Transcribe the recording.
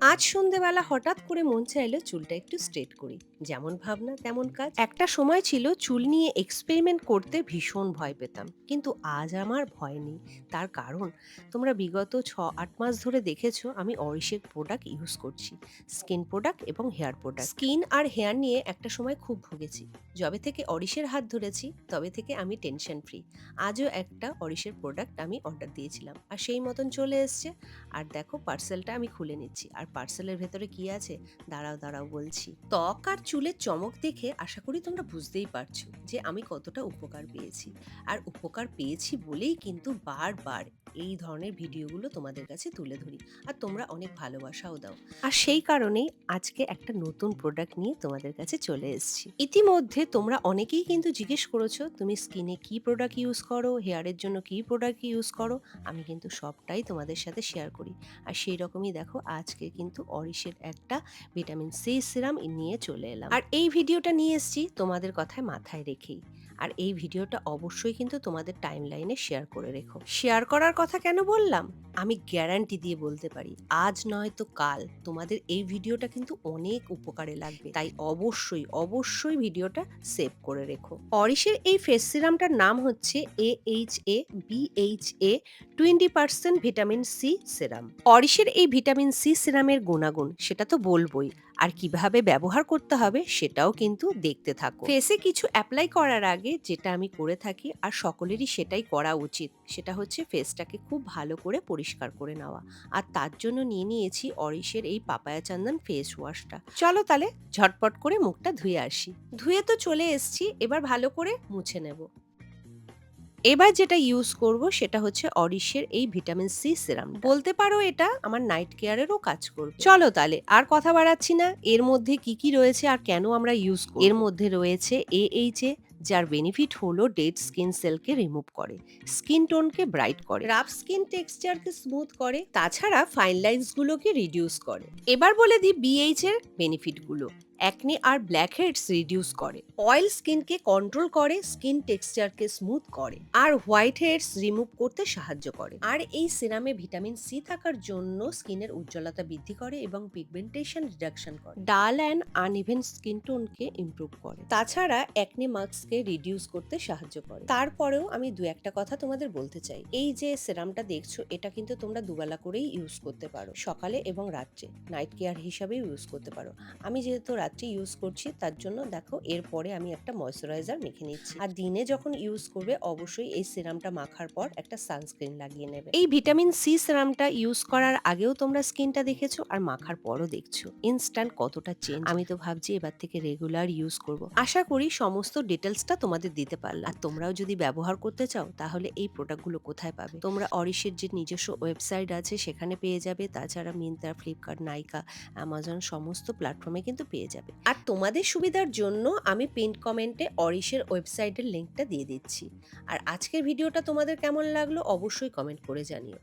আজ সন্ধেবেলা হঠাৎ করে মন চাইলো চুলটা একটু স্ট্রেট করি। যেমন ভাবনা, তেমন কাজ। একটা সময় ছিল চুল নিয়ে এক্সপেরিমেন্ট করতে ভীষণ ভয় পেতাম। কিন্তু আজ আমার ভয় নেই। তার কারণ, তোমরা বিগত ছ আট মাস ধরে দেখেছ, আমি অরিশের প্রোডাক্ট ইউজ করছি। স্কিন প্রোডাক্ট এবং হেয়ার প্রোডাক্ট স্কিন আর হেয়ার নিয়ে একটা সময় খুব ভুগেছি। যবে থেকে অরিশের হাত ধরেছি, তবে থেকে আমি টেনশন ফ্রি আজও একটা অরিশের প্রোডাক্ট আমি অর্ডার দিয়েছিলাম। আর সেই মতন চলে এসছে। আর দেখো পার্সেলটা আমি খুলে নিচ্ছি। আর পার্সেলের ভেতরে কি আছে? দাঁড়াও দাঁড়াও বলছি। ত্বক আর চুলের চমক দেখে আশা করি তোমরা বুঝতেই পারছ যে আমি কতটা উপকার পেয়েছি। আর উপকার পেয়েছি বলেই কিন্তু বারবার এই ধরনের ভিডিওগুলো তোমাদের কাছে তুলে ধরি। আর তোমরা অনেক ভালোবাসাও দাও। আর সেই কারণেই আজকে একটা নতুন প্রোডাক্ট নিয়ে তোমাদের কাছে চলে এসেছি। ইতিমধ্যে তোমরা অনেকেই কিন্তু জিজ্ঞেস করেছ, তুমি স্কিনে কি প্রোডাক্ট ইউজ করো? হেয়ারের জন্য কি প্রোডাক্ট ইউজ করো? আমি কিন্তু সবটাই তোমাদের সাথে শেয়ার করি। আর সেই রকমই দেখো, আজকে কিন্তু অরিশের একটা ভিটামিন সি সিরাম নিয়ে চলে এলাম। আর এই ভিডিওটা নিয়ে এসেছি তোমাদের কথায় মাথায় রেখেই। আর এই ভিডিওটা অবশ্যই কিন্তু তোমাদের টাইম লাইনে শেয়ার করে রেখো। শেয়ার করার কথা কেন বললাম? আমি গ্যারান্টি দিয়ে বলতে পারি, আজ নয় তো কাল। তোমাদের এই ভিডিওটা কিন্তু অনেক উপকারে লাগবে। তাই অবশ্যই অবশ্যই ভিডিওটা সেভ করে রেখো। অরিশের এই ফেস সিরামটার নাম হচ্ছে A H A B H A twenty percent vitamin C serum অরিশের এই ভিটামিন সি সিরামের গুণাগুণ, সেটা তো বলবোই। আর কীভাবে ব্যবহার করতে হবে, সেটাও কিন্তু দেখতে থাকো। ফেসে কিছু অ্যাপ্লাই করার আগে যেটা আমি করে থাকি, আর সকলেরই সেটাই করা উচিত, সেটা হচ্ছে ফেসটাকে খুব ভালো করে পরিষ্কার করে নেওয়া। আর তার জন্য নিয়ে নিয়েছি অরিশের এই পাপায়া চন্দন ফেস ওয়াশটা চলো তাহলে। ঝটপট করে মুখটা ধুয়ে আসি। ধুয়ে তো চলে এসছি এবার ভালো করে মুছে নেব। এবার যেটা ইউজ করব সেটা হচ্ছে অরিশের এই ভিটামিন সি সিরাম বলতে পারো এটা আমার নাইট কেয়ারেরও কাজ করবে। চলো তাহলে আর কথা বাড়াচ্ছি না। এর মধ্যে কি কি রয়েছে আর কেন আমরা ইউজ করি এর মধ্যে রয়েছে এ এইচ এ যার বেনিফিট হলো ডেড স্কিন সেলকে রিমুভ করে স্কিন টোনকে ব্রাইট করে রাফ স্কিন টেক্সচারকে স্মুথ করে, তাছাড়া ফাইন লাইনস গুলোকে রিডিউস করে। এবার বলে দিই বিএইচ এর বেনিফিটগুলো। অ্যাকনি আর ব্ল্যাক হেডস রিডিউস করে। অয়েল স্কিনকে কন্ট্রোল করে স্কিন টেক্সচারকে স্মুথ করে আর হোয়াইট হেডস রিমুভ করতে সাহায্য করে। আর এই সিরামে ভিটামিন সি থাকার জন্য স্কিনের উজ্জ্বলতা বৃদ্ধি করে এবং পিগমেন্টেশন রিডাকশন করে। ডাল অ্যান্ড আনইভেন স্কিন টোনকে ইমপ্রুভ করে। তাছাড়া অ্যাকনি মার্কসকে রিডিউস করতে সাহায্য করে। তারপরেও আমি দু একটা কথা তোমাদের বলতে চাই। এই যে সিরামটা দেখছ, এটা কিন্তু তোমরা দুবেলা করেই ইউজ করতে পারো। সকালে এবং রাত্রে। নাইট কেয়ার হিসাবেও ইউজ করতে পারো। আমি যেহেতু রাত্রে ইউজ করছি, তার জন্য দেখো এরপরে আমি একটা ময়শ্চারাইজার মেখে নিচ্ছি। আর দিনে যখন ইউজ করবে, অবশ্যই এই সিরামটা মাখার পর একটা সানস্ক্রিন লাগিয়ে নেবে। এই ভিটামিন সি সিরামটা ইউজ করার আগেও তোমরা স্কিনটা দেখেছ আর মাখার পরও দেখছ। ইনস্ট্যান্ট কতটা চেঞ্জ আমি তো ভাবছি এবার থেকে রেগুলার ইউজ করব। আশা করি সমস্ত ডিটেলসটা তোমাদের দিতে পারলাম। আর তোমরাও যদি ব্যবহার করতে চাও, তাহলে এই প্রোডাক্টগুলো কোথায় পাবে? তোমরা অরিশের যে নিজস্ব ওয়েবসাইট আছে, সেখানে পেয়ে যাবে। তাছাড়া মিন্ত্রা ফ্লিপকার্ট নাইকা অ্যামাজন সমস্ত প্ল্যাটফর্মে কিন্তু পেয়ে যাবে। আর তোমাদের সুবিধার জন্য আমি পিন কমেন্টে অরিশের ওয়েবসাইটের লিঙ্কটা দিয়ে দিচ্ছি। আর আজকের ভিডিওটা তোমাদের কেমন লাগল অবশ্যই কমেন্ট করে জানিও।